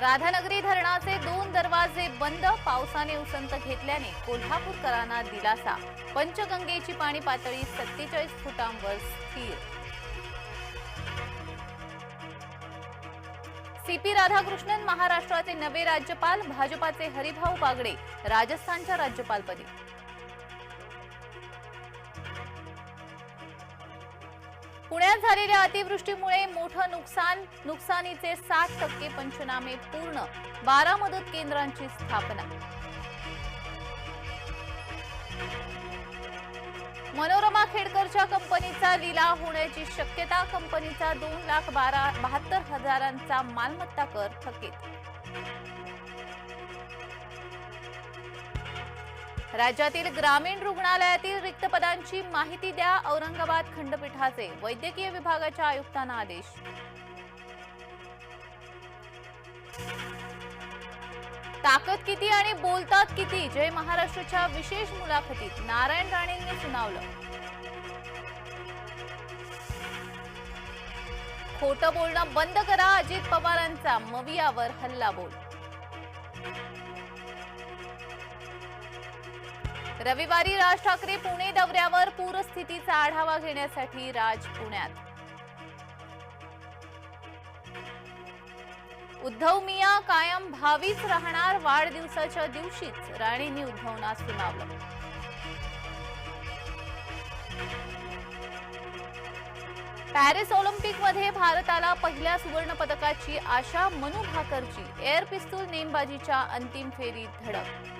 राधानगरी धरणाचे दोन दरवाजे बंद पावसाने उसंत घेतल्याने कोल्हापूरकरांना दिलासा. पंचगंगेची पाणी पातळी सत्तेचाळीस फुटांवर स्थिर. सीपी राधाकृष्णन महाराष्ट्राचे नवे राज्यपाल भाजपाचे हरिभाऊ बागडे राजस्थानच्या राज्यपालपदी. पुण्यात झालेल्या अतिवृष्टीमुळे मोठं नुकसान नुकसानीचे साठ टक्के पंचनामे पूर्ण बारा मदत केंद्रांची स्थापना. मनोरमा खेडकरच्या कंपनीचा लिलाव होण्याची शक्यता कंपनीचा दोन लाख बारा बहात्तर हजारांचा मालमत्ता कर थकीत. राज्यातील ग्रामीण रुग्णालयातील रिक्त पदांची माहिती द्या. औरंगाबाद खंडपीठाचे वैद्यकीय विभागाच्या आयुक्तांना आदेश. ताकद किती आणि बोलतात किती? जय महाराष्ट्रच्या विशेष मुलाखतीत नारायण राणेंनी सुनावलं. खोटं बोलणं बंद करा. अजित पवारांचा मवियावर हल्ला बोल. रविवारी राज ठाकरे पुणे दौऱ्यावर पूरस्थितीचा आढावा घेण्यासाठी राज पुण्यात. उद्धव मिया कायम भावीच राहणार वाढदिवसाच्या दिवशीच राणेंनी उद्धवना सुनावलं. पॅरिस ऑलिम्पिकमध्ये भारताला पहिल्या सुवर्ण पदकाची आशा मनु भाकरची एअर पिस्तूल नेमबाजीच्या अंतिम फेरीत धडक.